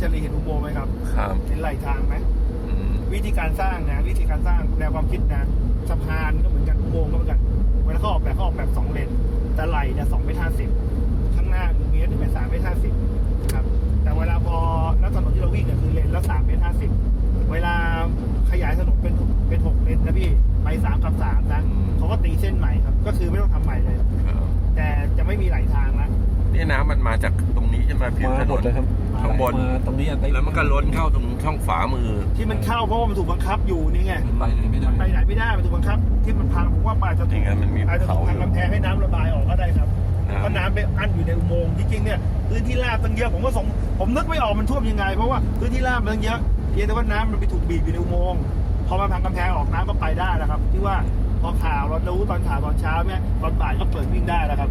ไหมครับครับเห็นไหลทางไหมอืมวิธีการสร้างนะวิธีการสร้างแนวความคิดนะสะพานก็เหมือนกันอุโมงค์ก็เหมือนกันเวลาเขาออกแบบเขาออกแบบสองเลนแต่ไหลเนี่ยสองเมตรห้าสิบข้างหน้าหนึ่งเมตรเป็นสามเมตรห้าสิบครับ แต่เวลาพอแล้วถนนที่เราวิ่งเนี่ยคือเลนละสามเมตรห้าสิบเวลาขยายถนนเป็นเป็นหกเลนนะพี่ไปสามกับสามนะเขาก็ตีเส้นใหม่ครับ ก็คือไม่ต้องทำใหม่เลยครับแต่จะไม่มีไหลทางละนี่น้ำมันมาจากตรง นี้ใช่ไหมผิวมาถนหมดนเลยครับข้างบนมาตรงนี้อันแล้วมันก็ล้นเข้าตรงช่องฝามือ ที่มันเข้าเพราะว่ามันถูกบังคับอยู่นี่ไงไปไหนไม่ได้ไปไหนไม่ได้มันถูกบังคับ ที่มันพังผมว่าปลาจะจริงๆมันมีอาจจะถูกเขาอยู่ทำกำแพงให้น้ำระบายออกก็ได้ครับนะครับเพราะน้ำไปอั้นอยู่ในอุโมงค์จริงๆเนี่ยพื้นที่ราบตั้งเยอะผมก็สงผมนึกไม่ออกมันท่วมยังไง เพราะว่าพื้นที่ราบมันตั้งเยอะเพียงแต่ว่าน้ำมันไปถูกบีบอยู่ในอุโมงค์พอมาพังกำแพงออกน้ำก็ไปได้นะครับ ที่ว่าพอข่าวเรารู้ตอนข่าวตอนเช้าเนี่ยตอนบ่ายก็เปิดวิ่งได้แล้วครับ